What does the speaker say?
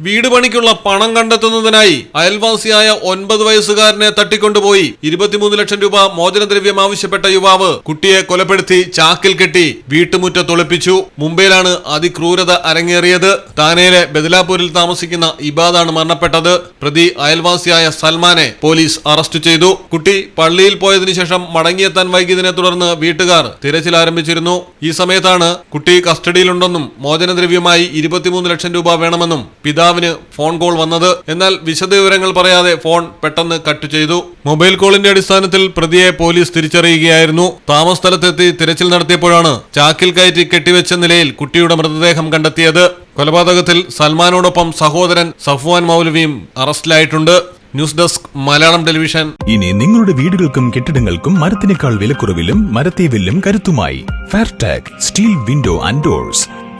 വീട് പണിക്കുള്ള പണം കണ്ടെത്തുന്നതിനായി അയൽവാസിയായ ഒൻപത് വയസ്സുകാരനെ തട്ടിക്കൊണ്ടുപോയി. ഇരുപത്തിമൂന്ന് ലക്ഷം രൂപ മോചനദ്രവ്യം ആവശ്യപ്പെട്ട യുവാവ് കുട്ടിയെ കൊലപ്പെടുത്തി ചാക്കിൽ കെട്ടി വീട്ടുമുറ്റത്ത് ഒളിപ്പിച്ചു. മുംബൈയിലാണ് അതിക്രൂരത അരങ്ങേറിയത്. താനേലെ ബദലാപൂരിൽ താമസിക്കുന്ന ഇബാദാണ് മരണപ്പെട്ടത്. പ്രതി അയൽവാസിയായ സൽമാനെ പോലീസ് അറസ്റ്റ് ചെയ്തു. കുട്ടി പള്ളിയിൽ പോയതിനു ശേഷം മടങ്ങിയെത്താൻ വൈകിയതിനെ തുടർന്ന് വീട്ടുകാർ തിരച്ചിൽ ആരംഭിച്ചിരുന്നു. ഈ സമയത്താണ് കുട്ടി കസ്റ്റഡിയിലുണ്ടെന്നും മോചനദ്രവ്യമായി ഇരുപത്തിമൂന്ന് ലക്ഷം രൂപ വേണമെന്നും പിതാവിന് ഫോൺ കോൾ വന്നത്. എന്നാൽ വിശദവിവരങ്ങൾ പറയാതെ ഫോൺ പെട്ടെന്ന് കട്ട് ചെയ്തു. മൊബൈൽ കോളിന്റെ അടിസ്ഥാനത്തിൽ പ്രതിയെ പോലീസ് തിരിച്ചറിയുകയായിരുന്നു. താമസ സ്ഥലത്തെത്തി തിരച്ചിൽ നടത്തിയപ്പോഴാണ് ചാക്കിൽ കയറ്റി കെട്ടിവെച്ച നിലയിൽ കുട്ടിയുടെ മൃതദേഹം കണ്ടെത്തിയത്. കൊലപാതകത്തിൽ സൽമാനോടൊപ്പം സഹോദരൻ സഫ്വാൻ മൗലവിയും അറസ്റ്റിലായിട്ടുണ്ട്. News desk Malayalam television. ഇനി നിങ്ങളുടെ വീടുകൾക്കും കെട്ടിടങ്ങൾക്കും മരത്തിനേക്കാൾ വിലക്കുറവിലും മരത്തെ വില്ലും കരുത്തുമായി. Fairtech steel window and doors